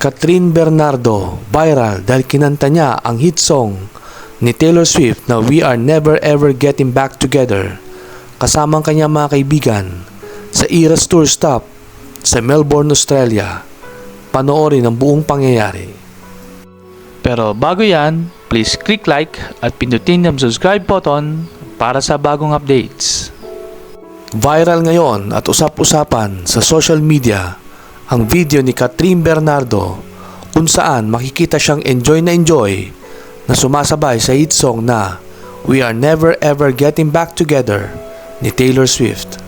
Catherine Bernardo, viral dahil kinanta niya ang hit song ni Taylor Swift na We Are Never Ever Getting Back Together kasama ang kanyang mga kaibigan sa Eras Tour Stop sa Melbourne, Australia. Panoorin ang buong pangyayari. Pero bago yan, please click like at pindutin ang subscribe button para sa bagong updates. Viral ngayon at usap-usapan sa social media ang video ni Catherine Bernardo kung saan makikita siyang enjoy na enjoy na sumasabay sa hit song na We Are Never Ever Getting Back Together ni Taylor Swift.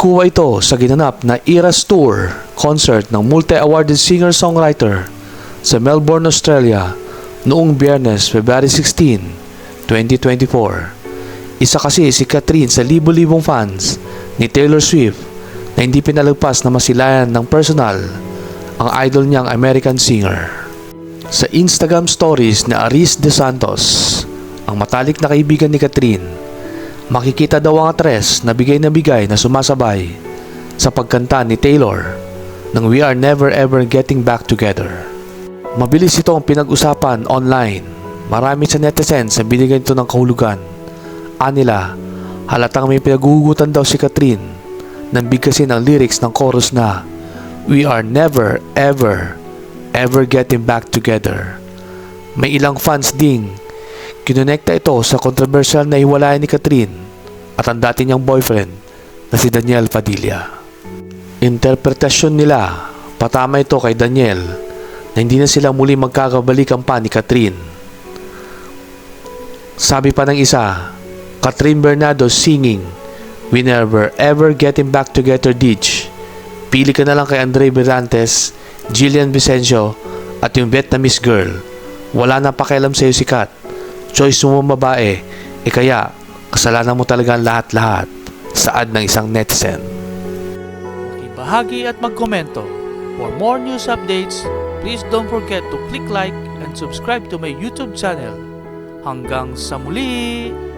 Kuha ito sa ginanap na Eras Tour concert ng multi-awarded singer-songwriter sa Melbourne, Australia noong Biyernes, February 16, 2024. Isa kasi si Catherine sa libo-libong fans ni Taylor Swift na hindi pinalagpas na masilayan ng personal ang idol niyang American singer. Sa Instagram stories na Aris De Santos, ang matalik na kaibigan ni Catherine, makikita daw ang atres na bigay na bigay na sumasabay sa pagkanta ni Taylor ng We Are Never Ever Getting Back Together. Mabilis itong pinag-usapan online. Marami sa netizens ang binigyan ito ng kahulugan. Anila, halatang may pinaguhugutan daw si Catherine nang bigkasin ang lyrics ng chorus na We are never, ever, ever getting back together. May ilang fans ding kinonekta ito sa kontrobersyal na hiwalayan ni Catherine at ang dati niyang boyfriend na si Daniel Padilla. Interpretasyon nila, patama ito kay Daniel na hindi na sila muli magkakabalikan pa ni Catherine. Sabi pa ng isa, Catherine Bernardo singing We never ever getting back together Ditch. Pili ka na lang kay Andre Berantes, Jillian Vicencio at yung Vietnamese girl. Wala na pakialam sa'yo si Kat. Choice mo babae. E kaya, kasalanan mo talaga ang lahat-lahat. Saad ng isang netizen. Ibahagi at magkomento. For more news updates, please don't forget to click like and subscribe to my YouTube channel. Hanggang sa muli!